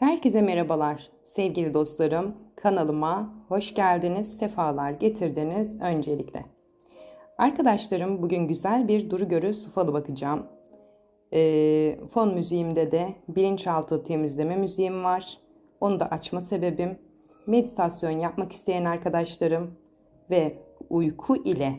Herkese merhabalar sevgili dostlarım. Kanalıma hoş geldiniz, sefalar getirdiniz öncelikle. Arkadaşlarım bugün güzel bir duru görü su bakacağım. Ee, fon müziğimde de bilinçaltı temizleme müziğim var. Onu da açma sebebim meditasyon yapmak isteyen arkadaşlarım ve uyku ile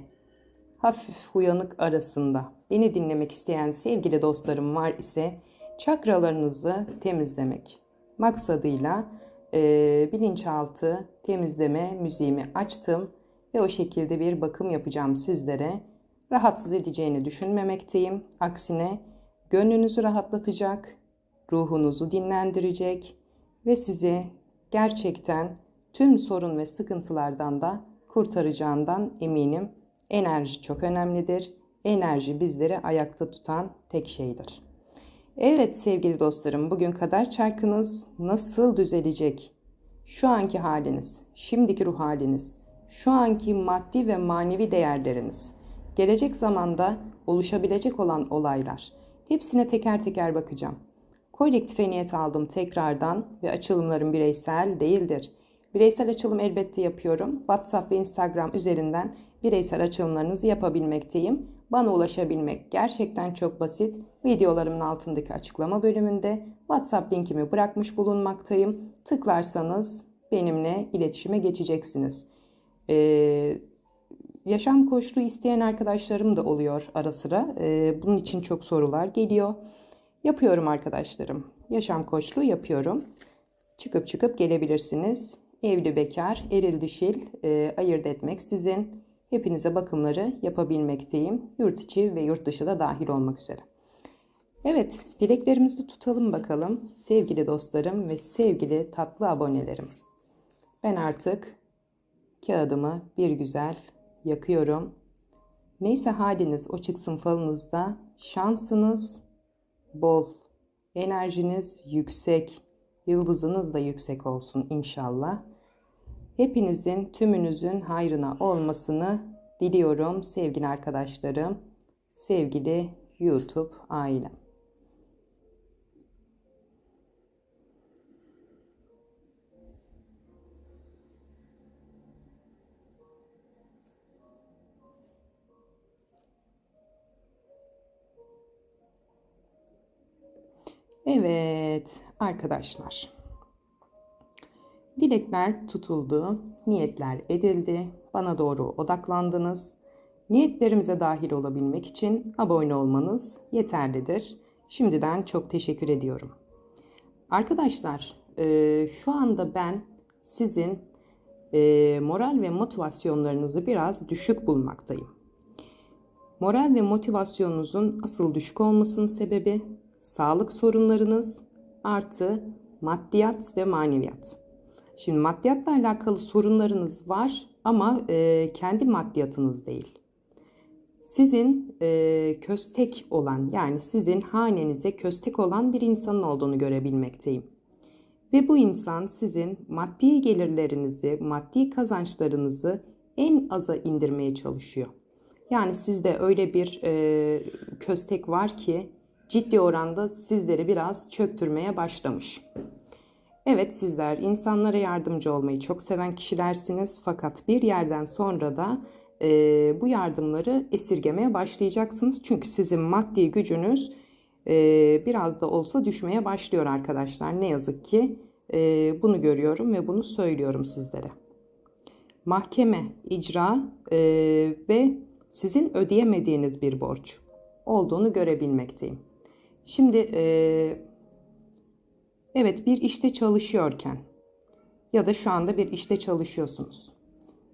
hafif uyanık arasında beni dinlemek isteyen sevgili dostlarım var ise çakralarınızı temizlemek maksadıyla e, bilinçaltı temizleme müziğimi açtım ve o şekilde bir bakım yapacağım sizlere. Rahatsız edeceğini düşünmemekteyim. Aksine gönlünüzü rahatlatacak, ruhunuzu dinlendirecek ve sizi gerçekten tüm sorun ve sıkıntılardan da kurtaracağından eminim. Enerji çok önemlidir. Enerji bizleri ayakta tutan tek şeydir. Evet sevgili dostlarım, bugün kadar çarkınız nasıl düzelecek? Şu anki haliniz, şimdiki ruh haliniz, şu anki maddi ve manevi değerleriniz, gelecek zamanda oluşabilecek olan olaylar. Hepsine teker teker bakacağım. Kolektife niyet aldım tekrardan ve açılımlarım bireysel değildir. Bireysel açılım elbette yapıyorum. WhatsApp ve Instagram üzerinden bireysel açılımlarınızı yapabilmekteyim. Bana ulaşabilmek gerçekten çok basit. Videolarımın altındaki açıklama bölümünde WhatsApp linkimi bırakmış bulunmaktayım. Tıklarsanız benimle iletişime geçeceksiniz. Ee, yaşam koçluğu isteyen arkadaşlarım da oluyor ara sıra. Ee, bunun için çok sorular geliyor. Yapıyorum arkadaşlarım. Yaşam koçluğu yapıyorum. Çıkıp çıkıp gelebilirsiniz. Evli bekar, eril dişil e, ayırt etmek sizin. Hepinize bakımları yapabilmekteyim. Yurt içi ve yurt dışı da dahil olmak üzere. Evet, dileklerimizi tutalım bakalım sevgili dostlarım ve sevgili tatlı abonelerim. Ben artık kağıdımı bir güzel yakıyorum. Neyse haliniz o çıksın falınızda şansınız bol, enerjiniz yüksek, yıldızınız da yüksek olsun inşallah. Hepinizin tümünüzün hayrına olmasını diliyorum sevgili arkadaşlarım, sevgili YouTube ailem. Evet arkadaşlar. Dilekler tutuldu, niyetler edildi, bana doğru odaklandınız. Niyetlerimize dahil olabilmek için abone olmanız yeterlidir. Şimdiden çok teşekkür ediyorum. Arkadaşlar, e, şu anda ben sizin e, moral ve motivasyonlarınızı biraz düşük bulmaktayım. Moral ve motivasyonunuzun asıl düşük olmasının sebebi sağlık sorunlarınız artı maddiyat ve maneviyat. Şimdi maddiyatla alakalı sorunlarınız var ama e, kendi maddiyatınız değil. Sizin e, köstek olan yani sizin hanenize köstek olan bir insanın olduğunu görebilmekteyim. Ve bu insan sizin maddi gelirlerinizi, maddi kazançlarınızı en aza indirmeye çalışıyor. Yani sizde öyle bir e, köstek var ki ciddi oranda sizleri biraz çöktürmeye başlamış. Evet sizler insanlara yardımcı olmayı çok seven kişilersiniz fakat bir yerden sonra da e, bu yardımları esirgemeye başlayacaksınız. Çünkü sizin maddi gücünüz e, biraz da olsa düşmeye başlıyor arkadaşlar. Ne yazık ki e, bunu görüyorum ve bunu söylüyorum sizlere. Mahkeme, icra e, ve sizin ödeyemediğiniz bir borç olduğunu görebilmekteyim. Şimdi e, evet bir işte çalışıyorken ya da şu anda bir işte çalışıyorsunuz.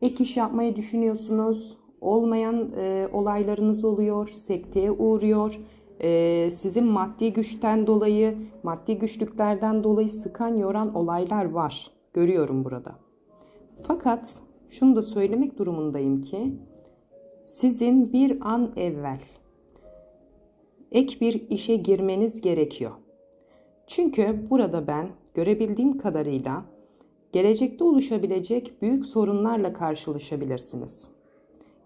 Ek iş yapmayı düşünüyorsunuz. Olmayan e, olaylarınız oluyor, sekteye uğruyor. E, sizin maddi güçten dolayı, maddi güçlüklerden dolayı sıkan yoran olaylar var. Görüyorum burada. Fakat şunu da söylemek durumundayım ki sizin bir an evvel ek bir işe girmeniz gerekiyor. Çünkü burada ben görebildiğim kadarıyla gelecekte oluşabilecek büyük sorunlarla karşılaşabilirsiniz.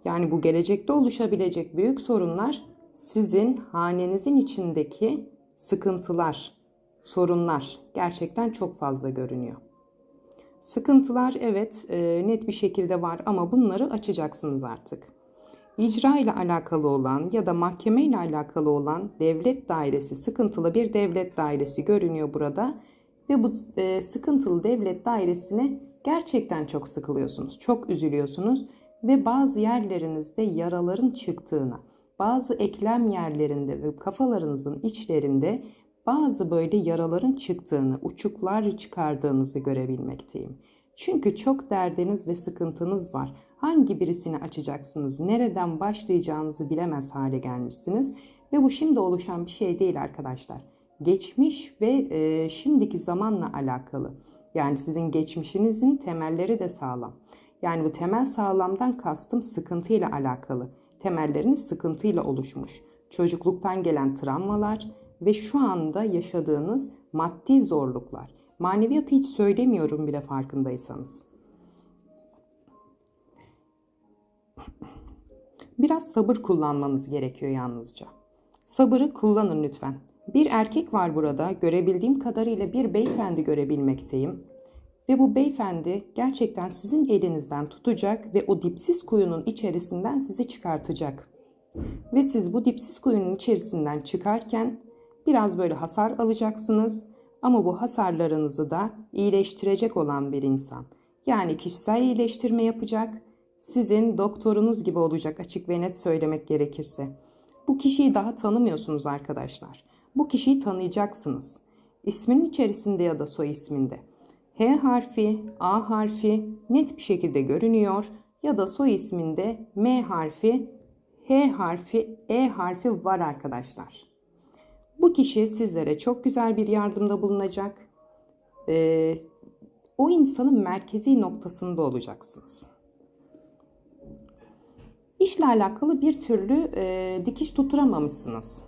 Yani bu gelecekte oluşabilecek büyük sorunlar sizin hanenizin içindeki sıkıntılar sorunlar gerçekten çok fazla görünüyor. Sıkıntılar evet e, net bir şekilde var ama bunları açacaksınız artık. İcra ile alakalı olan ya da mahkeme ile alakalı olan devlet dairesi, sıkıntılı bir devlet dairesi görünüyor burada. Ve bu e, sıkıntılı devlet dairesine gerçekten çok sıkılıyorsunuz, çok üzülüyorsunuz ve bazı yerlerinizde yaraların çıktığını, bazı eklem yerlerinde ve kafalarınızın içlerinde bazı böyle yaraların çıktığını, uçuklar çıkardığınızı görebilmekteyim. Çünkü çok derdiniz ve sıkıntınız var. Hangi birisini açacaksınız, nereden başlayacağınızı bilemez hale gelmişsiniz. Ve bu şimdi oluşan bir şey değil arkadaşlar. Geçmiş ve e, şimdiki zamanla alakalı. Yani sizin geçmişinizin temelleri de sağlam. Yani bu temel sağlamdan kastım sıkıntıyla alakalı. Temelleriniz sıkıntıyla oluşmuş. Çocukluktan gelen travmalar ve şu anda yaşadığınız maddi zorluklar. Maneviyatı hiç söylemiyorum bile farkındaysanız. Biraz sabır kullanmanız gerekiyor yalnızca. Sabırı kullanın lütfen. Bir erkek var burada. Görebildiğim kadarıyla bir beyefendi görebilmekteyim. Ve bu beyefendi gerçekten sizin elinizden tutacak ve o dipsiz kuyunun içerisinden sizi çıkartacak. Ve siz bu dipsiz kuyunun içerisinden çıkarken biraz böyle hasar alacaksınız ama bu hasarlarınızı da iyileştirecek olan bir insan. Yani kişisel iyileştirme yapacak, sizin doktorunuz gibi olacak açık ve net söylemek gerekirse. Bu kişiyi daha tanımıyorsunuz arkadaşlar. Bu kişiyi tanıyacaksınız. İsminin içerisinde ya da soy isminde. H harfi, A harfi net bir şekilde görünüyor ya da soy isminde M harfi, H harfi, E harfi var arkadaşlar. Bu kişi sizlere çok güzel bir yardımda bulunacak. Ee, o insanın merkezi noktasında olacaksınız. İşle alakalı bir türlü e, dikiş tutturamamışsınız.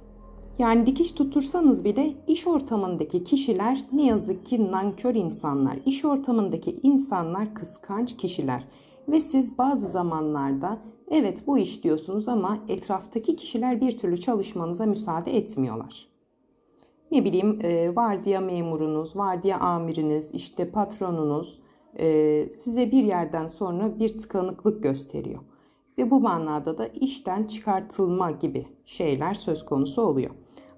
Yani dikiş tutursanız bile iş ortamındaki kişiler ne yazık ki nankör insanlar. İş ortamındaki insanlar kıskanç kişiler. Ve siz bazı zamanlarda evet bu iş diyorsunuz ama etraftaki kişiler bir türlü çalışmanıza müsaade etmiyorlar. Ne bileyim e, vardiya memurunuz, vardiya amiriniz, işte patronunuz e, size bir yerden sonra bir tıkanıklık gösteriyor. Ve bu manada da işten çıkartılma gibi şeyler söz konusu oluyor.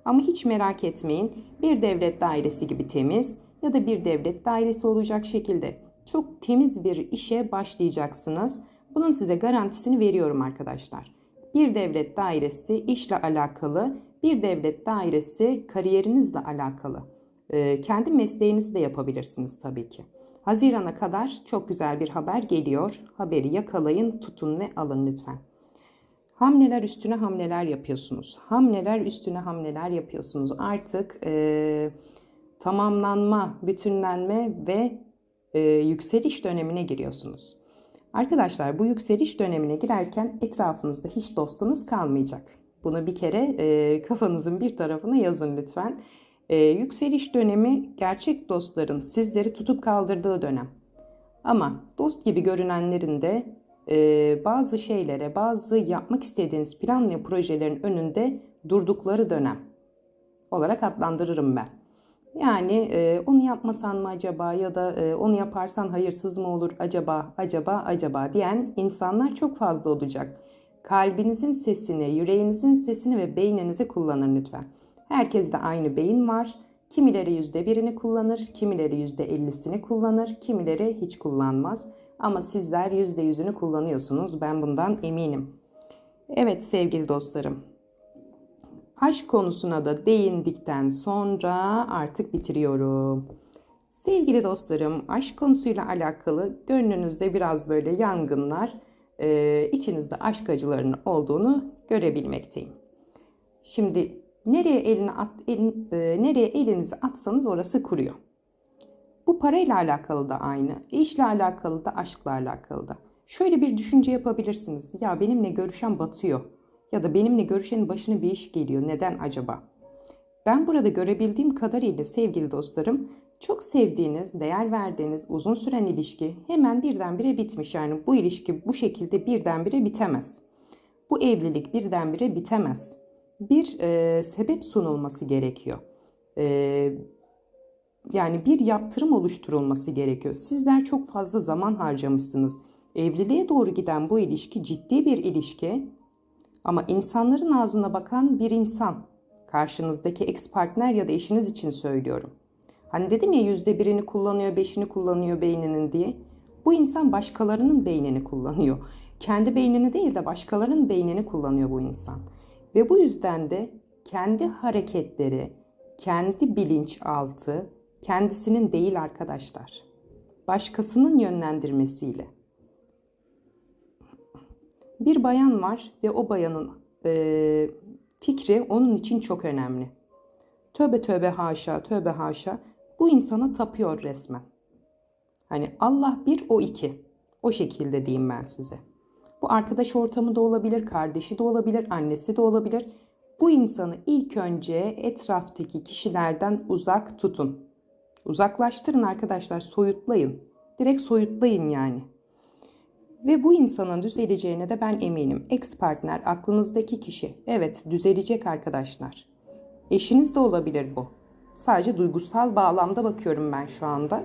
Ama hiç merak etmeyin bir devlet dairesi gibi temiz ya da bir devlet dairesi olacak şekilde çok temiz bir işe başlayacaksınız. Bunun size garantisini veriyorum arkadaşlar. Bir devlet dairesi işle alakalı, bir devlet dairesi kariyerinizle alakalı. Ee, kendi mesleğinizi de yapabilirsiniz tabii ki. Hazirana kadar çok güzel bir haber geliyor. Haberi yakalayın, tutun ve alın lütfen. Hamleler üstüne hamleler yapıyorsunuz. Hamleler üstüne hamleler yapıyorsunuz. Artık e, tamamlanma, bütünlenme ve e, yükseliş dönemine giriyorsunuz. Arkadaşlar bu yükseliş dönemine girerken etrafınızda hiç dostunuz kalmayacak. Bunu bir kere e, kafanızın bir tarafına yazın lütfen. E, yükseliş dönemi gerçek dostların sizleri tutup kaldırdığı dönem. Ama dost gibi görünenlerin de e, bazı şeylere, bazı yapmak istediğiniz plan ve projelerin önünde durdukları dönem olarak adlandırırım ben. Yani e, onu yapmasan mı acaba ya da e, onu yaparsan hayırsız mı olur acaba, acaba, acaba diyen insanlar çok fazla olacak. Kalbinizin sesini, yüreğinizin sesini ve beyninizi kullanın lütfen. Herkeste aynı beyin var. Kimileri yüzde birini kullanır, kimileri yüzde ellisini kullanır, kimileri hiç kullanmaz. Ama sizler yüzde yüzünü kullanıyorsunuz. Ben bundan eminim. Evet sevgili dostlarım. Aşk konusuna da değindikten sonra artık bitiriyorum. Sevgili dostlarım, aşk konusuyla alakalı gönlünüzde biraz böyle yangınlar, e, içinizde aşk acılarının olduğunu görebilmekteyim. Şimdi nereye elini at, elin, e, nereye elinizi atsanız orası kuruyor. Bu parayla alakalı da aynı, işle alakalı da, aşkla alakalı da. Şöyle bir düşünce yapabilirsiniz. Ya benimle görüşen batıyor. Ya da benimle görüşenin başına bir iş geliyor. Neden acaba? Ben burada görebildiğim kadarıyla sevgili dostlarım, çok sevdiğiniz, değer verdiğiniz uzun süren ilişki hemen birdenbire bitmiş. Yani bu ilişki bu şekilde birdenbire bitemez. Bu evlilik birdenbire bitemez. Bir e, sebep sunulması gerekiyor. E, yani bir yaptırım oluşturulması gerekiyor. Sizler çok fazla zaman harcamışsınız. Evliliğe doğru giden bu ilişki ciddi bir ilişki. Ama insanların ağzına bakan bir insan. Karşınızdaki ex partner ya da eşiniz için söylüyorum. Hani dedim ya yüzde birini kullanıyor, beşini kullanıyor beyninin diye. Bu insan başkalarının beynini kullanıyor. Kendi beynini değil de başkalarının beynini kullanıyor bu insan. Ve bu yüzden de kendi hareketleri, kendi bilinçaltı kendisinin değil arkadaşlar. Başkasının yönlendirmesiyle. Bir bayan var ve o bayanın e, fikri onun için çok önemli. Tövbe tövbe haşa, tövbe haşa. Bu insana tapıyor resmen. Hani Allah bir, o iki. O şekilde diyeyim ben size. Bu arkadaş ortamı da olabilir, kardeşi de olabilir, annesi de olabilir. Bu insanı ilk önce etraftaki kişilerden uzak tutun. Uzaklaştırın arkadaşlar, soyutlayın. Direkt soyutlayın yani. Ve bu insanın düzeleceğine de ben eminim. Ex partner aklınızdaki kişi. Evet düzelecek arkadaşlar. Eşiniz de olabilir bu. Sadece duygusal bağlamda bakıyorum ben şu anda.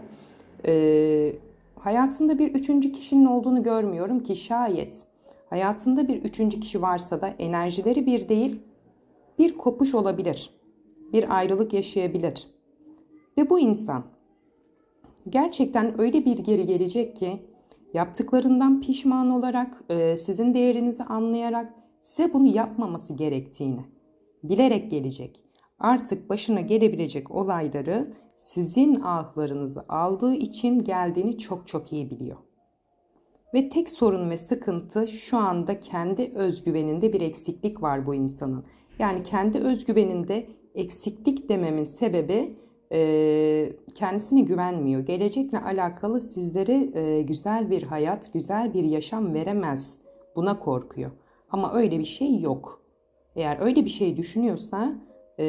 Ee, hayatında bir üçüncü kişinin olduğunu görmüyorum ki şayet hayatında bir üçüncü kişi varsa da enerjileri bir değil bir kopuş olabilir. Bir ayrılık yaşayabilir. Ve bu insan gerçekten öyle bir geri gelecek ki yaptıklarından pişman olarak, e, sizin değerinizi anlayarak size bunu yapmaması gerektiğini bilerek gelecek. Artık başına gelebilecek olayları sizin ahlarınızı aldığı için geldiğini çok çok iyi biliyor. Ve tek sorun ve sıkıntı şu anda kendi özgüveninde bir eksiklik var bu insanın. Yani kendi özgüveninde eksiklik dememin sebebi e, kendisine güvenmiyor. Gelecekle alakalı sizlere e, güzel bir hayat, güzel bir yaşam veremez. Buna korkuyor. Ama öyle bir şey yok. Eğer öyle bir şey düşünüyorsa e,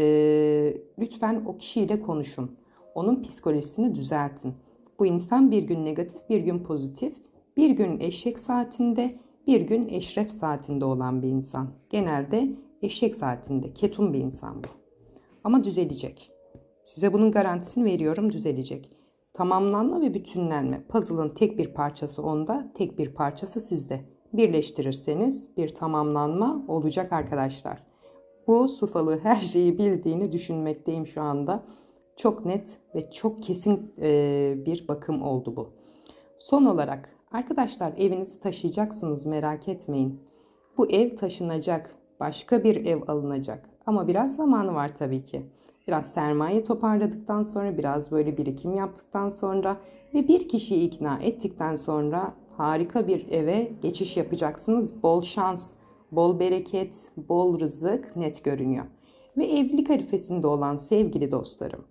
lütfen o kişiyle konuşun. Onun psikolojisini düzeltin. Bu insan bir gün negatif, bir gün pozitif, bir gün eşek saatinde, bir gün eşref saatinde olan bir insan. Genelde eşek saatinde, ketum bir insan bu. Ama düzelecek. Size bunun garantisini veriyorum düzelecek. Tamamlanma ve bütünlenme. Puzzle'ın tek bir parçası onda, tek bir parçası sizde. Birleştirirseniz bir tamamlanma olacak arkadaşlar. Bu sufalı her şeyi bildiğini düşünmekteyim şu anda. Çok net ve çok kesin bir bakım oldu bu. Son olarak arkadaşlar evinizi taşıyacaksınız merak etmeyin. Bu ev taşınacak, başka bir ev alınacak ama biraz zamanı var tabii ki biraz sermaye toparladıktan sonra, biraz böyle birikim yaptıktan sonra ve bir kişiyi ikna ettikten sonra harika bir eve geçiş yapacaksınız. Bol şans, bol bereket, bol rızık net görünüyor. Ve evlilik harifesinde olan sevgili dostlarım,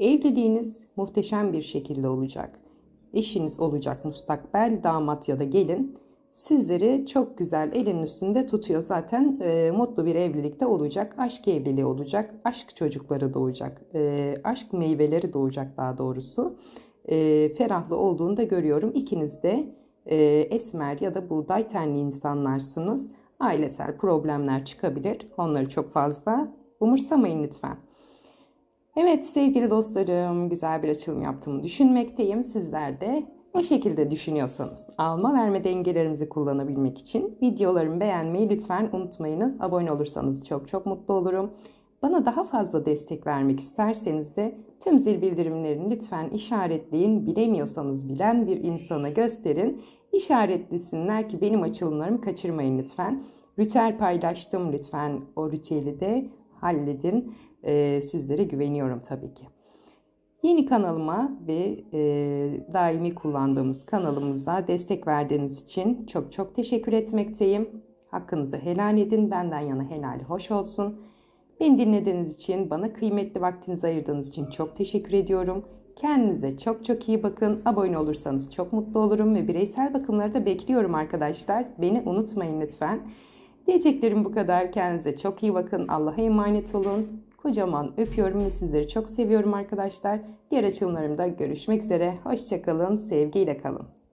evliliğiniz muhteşem bir şekilde olacak. Eşiniz olacak mustakbel damat ya da gelin sizleri çok güzel elin üstünde tutuyor. Zaten e, mutlu bir evlilikte olacak. Aşk evliliği olacak. Aşk çocukları doğacak. E, aşk meyveleri doğacak daha doğrusu. E, ferahlı olduğunu da görüyorum. İkiniz de e, esmer ya da buğday tenli insanlarsınız. Ailesel problemler çıkabilir. Onları çok fazla umursamayın lütfen. Evet sevgili dostlarım güzel bir açılım yaptığımı düşünmekteyim. Sizler de o şekilde düşünüyorsanız alma verme dengelerimizi kullanabilmek için videolarımı beğenmeyi lütfen unutmayınız. Abone olursanız çok çok mutlu olurum. Bana daha fazla destek vermek isterseniz de tüm zil bildirimlerini lütfen işaretleyin. Bilemiyorsanız bilen bir insana gösterin. İşaretlesinler ki benim açılımlarımı kaçırmayın lütfen. Ritüel paylaştım lütfen o ritüeli de halledin. Ee, sizlere güveniyorum tabii ki. Yeni kanalıma ve e, daimi kullandığımız kanalımıza destek verdiğiniz için çok çok teşekkür etmekteyim. Hakkınızı helal edin. Benden yana helali hoş olsun. Beni dinlediğiniz için, bana kıymetli vaktinizi ayırdığınız için çok teşekkür ediyorum. Kendinize çok çok iyi bakın. Abone olursanız çok mutlu olurum ve bireysel bakımları da bekliyorum arkadaşlar. Beni unutmayın lütfen. Diyeceklerim bu kadar. Kendinize çok iyi bakın. Allah'a emanet olun. Kocaman öpüyorum ve sizleri çok seviyorum arkadaşlar. Diğer açılımlarımda görüşmek üzere. Hoşçakalın, sevgiyle kalın.